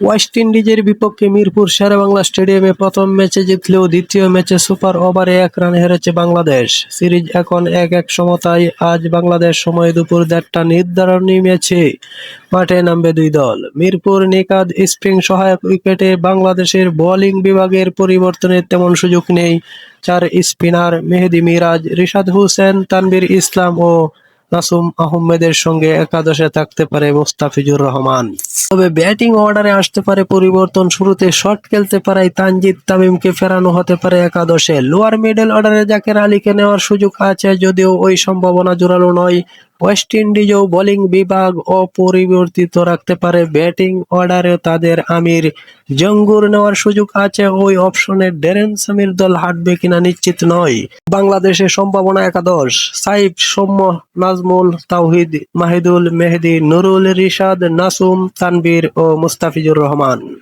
West ইন্ডিজের বিপক্ষে মিরপুর শেরেবাংলা স্টেডিয়ামে প্রথম ম্যাচে জিতলেও দ্বিতীয় ম্যাচে সুপার ওভারে এক রানে হেরেছে বাংলাদেশ। সিরিজ এখন এক এক সমতায়। আজ বাংলাদেশ সময় দুপুর দেড়টা নির্ধারণী ম্যাচে মাঠে নামবে দুই দল। মিরপুর নিকাদ স্প্রিং সহায়ক উইকেটে বাংলাদেশের বোলিং বিভাগের পরিবর্তনের তেমন সুযোগ নেই। চার স্পিনার মেহেদি মিরাজ, রিশাদ হোসেন, তানভীর ইসলাম ও নাসুম আহমেদের সঙ্গে একাদশে থাকতে পারে মোস্তাফিজুর রহমান। তবে ব্যাটিং অর্ডারে আসতে পারে পরিবর্তন শুরুতে শট খেলতে পারায় তানজিদ তামিমকে ফেরানো হতে পারে একাদশে। লোয়ার মিডল অর্ডারে জাকের আলীকে নেওয়ার সুযোগ আছে, যদিও ওই সম্ভাবনা জোরালো নয়। ওয়েস্ট ইন্ডিজও বোলিং বিভাগ অপরিবর্তিত রাখতে পারে ব্যাটিং অর্ডারে তাদের আমির। জঙ্গুর নেওয়ার সুযোগ আছে, ওই অপশনে ডেরেন সামির দল হাঁটবে কিনা নিশ্চিত নয়। বাংলাদেশের সম্ভাবনা একাদশ, সাইফ সৌম্য, নাজমুল তাওহিদ, মাহিদুল মেহেদি, নুরুল রিশাদ, নাসুম তানবীর ও মুস্তাফিজুর রহমান।